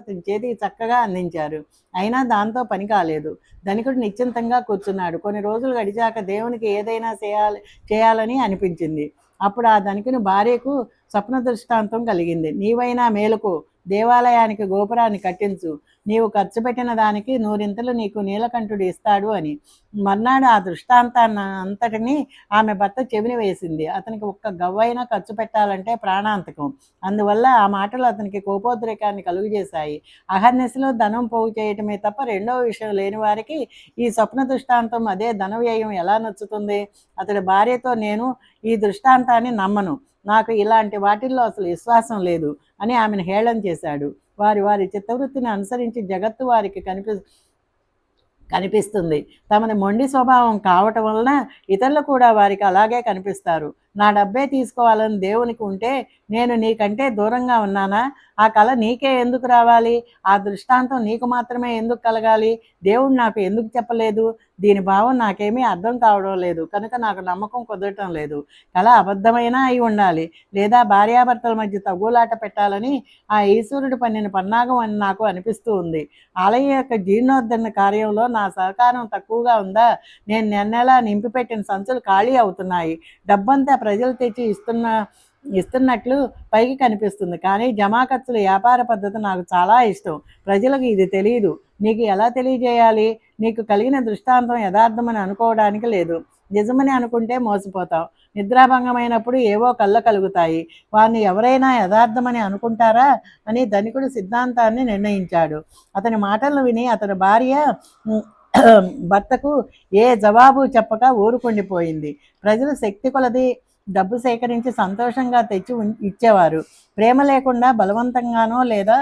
అతని చేతికి చక్కగా అందించారు. అయినా దాంతో పని కాలేదు. ధనికుడు నిశ్చింతంగా కూర్చున్నాడు. కొన్ని రోజులు గడిచాక దేవునికి ఏదైనా చేయాలి చేయాలని అనిపించింది. అప్పుడు ఆ ధనికుని భార్యకు స్వప్న దృష్టాంతం కలిగింది. నీవైనా మేలుకు దేవాలయానికి గోపురాన్ని కట్టించు. నీవు ఖర్చు పెట్టిన దానికి నూరింతలు నీకు నీలకంఠుడు ఇస్తాడు అని. మర్నాడు ఆ దృష్టాంతాన్ని అంతటిని ఆమె భర్త చెవిని వేసింది. అతనికి ఒక్క గవ్వైనా ఖర్చు పెట్టాలంటే ప్రాణాంతకం. అందువల్ల ఆ మాటలు అతనికి కోపోద్రేకాన్ని కలుగజేశాయి. అహర్నిశలో ధనం పోగు చేయటమే తప్ప రెండో విషయం లేని వారికి ఈ స్వప్న దృష్టాంతం అదే ధన వ్యయం ఎలా నచ్చుతుంది? అతడి భార్యతో నేను ఈ దృష్టాంతాన్ని నమ్మను. నాకు ఇలాంటి వాటిల్లో అసలు విశ్వాసం లేదు అని ఆమెను హేళన చేశాడు. వారి వారి చిత్తవృత్తిని అనుసరించి జగత్తు వారికి కనిపి కనిపిస్తుంది. తమది మొండి స్వభావం కావటం వలన ఇతరులు కూడా వారికి అలాగే కనిపిస్తారు. నా డబ్బే తీసుకోవాలని దేవునికి ఉంటే నేను నీకంటే దూరంగా ఉన్నానా? ఆ కళ నీకే ఎందుకు రావాలి? ఆ దృష్టాంతం నీకు మాత్రమే ఎందుకు కలగాలి? దేవుడు నాకు ఎందుకు చెప్పలేదు? దీని భావం నాకేమీ అర్థం కావడం లేదు. కనుక నాకు నమ్మకం కుదరటం లేదు. కళ అబద్ధమైనా అయి ఉండాలి. లేదా భార్యాభర్తల మధ్య తగులాట పెట్టాలని ఆ ఈశ్వరుడు పన్నిన పన్నాగం అని నాకు అనిపిస్తూ ఉంది. ఆలయం యొక్క జీర్ణోద్ధరణ కార్యంలో నా సహకారం తక్కువగా ఉందా? నేను నిన్నెలా నింపిపెట్టిన సంచులు ఖాళీ అవుతున్నాయి. డబ్బంతా ప్రజలు తెచ్చి ఇస్తున్న ఇస్తున్నట్లు పైకి కనిపిస్తుంది. కానీ జమా ఖర్చుల వ్యాపార పద్ధతి నాకు చాలా ఇష్టం. ప్రజలకు ఇది తెలియదు నీకు ఎలా తెలియజేయాలి? నీకు కలిగిన దృష్టాంతం యథార్థమని అనుకోవడానికి లేదు. నిజమని అనుకుంటే మోసపోతావు. నిద్రాభంగమైనప్పుడు ఏవో కళ్ళ కలుగుతాయి. వారిని ఎవరైనా యథార్థమని అనుకుంటారా? అని ధనికుడు సిద్ధాంతాన్ని నిర్ణయించాడు. అతని మాటలను విని అతని భార్య భర్తకు ఏ జవాబు చెప్పక ఊరుకుండిపోయింది. ప్రజలు శక్తి కొలది డబ్బు సేకరించి సంతోషంగా తెచ్చి ఇచ్చేవారు. ప్రేమ లేకుండా బలవంతంగానో లేదా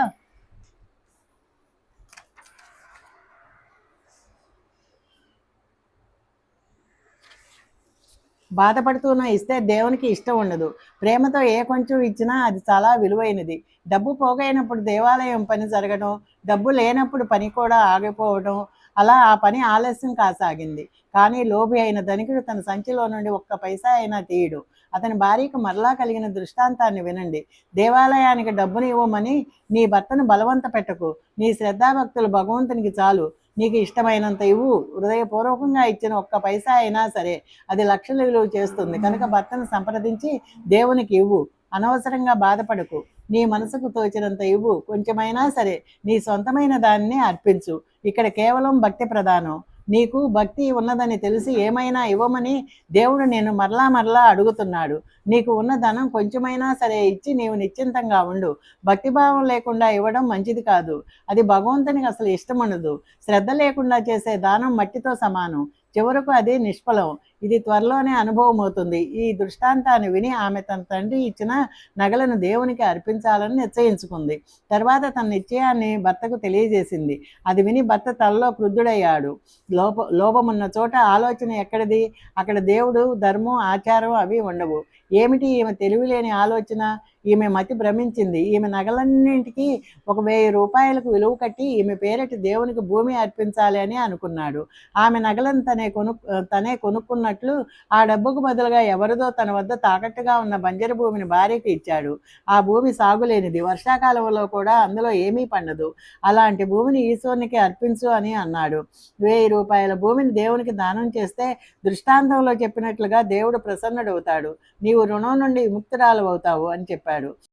బాధపడుతూనో ఇస్తే దేవునికి ఇష్టం ఉండదు. ప్రేమతో ఏ కొంచెం ఇచ్చినా అది చాలా విలువైనది. డబ్బు పోగైనప్పుడు దేవాలయం పని జరగడం డబ్బు లేనప్పుడు పని కూడా ఆగిపోవడం అలా ఆ పని ఆలస్యం కాసాగింది. కానీ లోభి అయిన ధనికుడు తన సంచిలో నుండి ఒక్క పైసా అయినా తీయడు. అతని భార్యకు మరలా కలిగిన దృష్టాంతాన్ని వినండి. దేవాలయానికి డబ్బుని ఇవ్వమని నీ భర్తను బలవంత పెట్టకు. నీ శ్రద్ధాభక్తులు భగవంతునికి చాలు. నీకు ఇష్టమైనంత ఇవ్వు. హృదయపూర్వకంగా ఇచ్చిన ఒక్క పైసా అయినా సరే అది లక్షలు విలువ చేస్తుంది. కనుక భర్తను సంప్రదించి దేవునికి ఇవ్వు. అనవసరంగా బాధపడకు. నీ మనసుకు తోచినంత ఇవ్వు. కొంచెమైనా సరే నీ సొంతమైన దాన్ని అర్పించు. ఇక్కడ కేవలం భక్తి ప్రధానం. నీకు భక్తి ఉన్నదని తెలిసి ఏమైనా ఇవ్వమని దేవుడు నేను మరలా మరలా అడుగుతున్నాడు. నీకు ఉన్న ధనం కొంచెమైనా సరే ఇచ్చి నీవు నిశ్చింతంగా ఉండు. భక్తిభావం లేకుండా ఇవ్వడం మంచిది కాదు. అది భగవంతునికి అసలు ఇష్టం ఉండదు. శ్రద్ధ లేకుండా చేసే దానం మట్టితో సమానం. చివరకు అది నిష్ఫలం. ఇది త్వరలోనే అనుభవం అవుతుంది ఈ దృష్టాంతాన్ని విని ఆమె తన తండ్రి ఇచ్చిన నగలను దేవునికి అర్పించాలని నిశ్చయించుకుంది. తర్వాత తన నిశ్చయాన్ని భర్తకు తెలియజేసింది. అది విని భర్త తలలో క్రుద్ధుడయ్యాడు. లోప లోపమున్న చోట ఆలోచన ఎక్కడిది? అక్కడ దేవుడు ధర్మం ఆచారం అవి ఉండవు. ఏమిటి ఈమె తెలివిలేని ఆలోచన? ఈమె మతి భ్రమించింది. ఈమె నగలన్నింటికి ఒక వెయ్యి రూపాయలకు విలువ కట్టి ఈమె పేరటి దేవునికి భూమి అర్పించాలి అని అనుకున్నాడు. ఆమె నగలను తనే కొను తనే కొనుక్కున్నట్లు ఆ డబ్బుకు బదులుగా ఎవరిదో తన వద్ద తాకట్టుగా ఉన్న బంజరు భూమిని భార్యకి ఇచ్చాడు. ఆ భూమి సాగులేనిది. వర్షాకాలంలో కూడా అందులో ఏమీ పండదు. అలాంటి భూమిని ఈశ్వరునికి అర్పించు అని అన్నాడు. వెయ్యి రూపాయల భూమిని దేవునికి దానం చేస్తే దృష్టాంతంలో చెప్పినట్లుగా దేవుడు ప్రసన్నుడవుతాడు. నీవు రుణం నుండి విముక్తురాలు అవుతావు అని చెప్పాడు.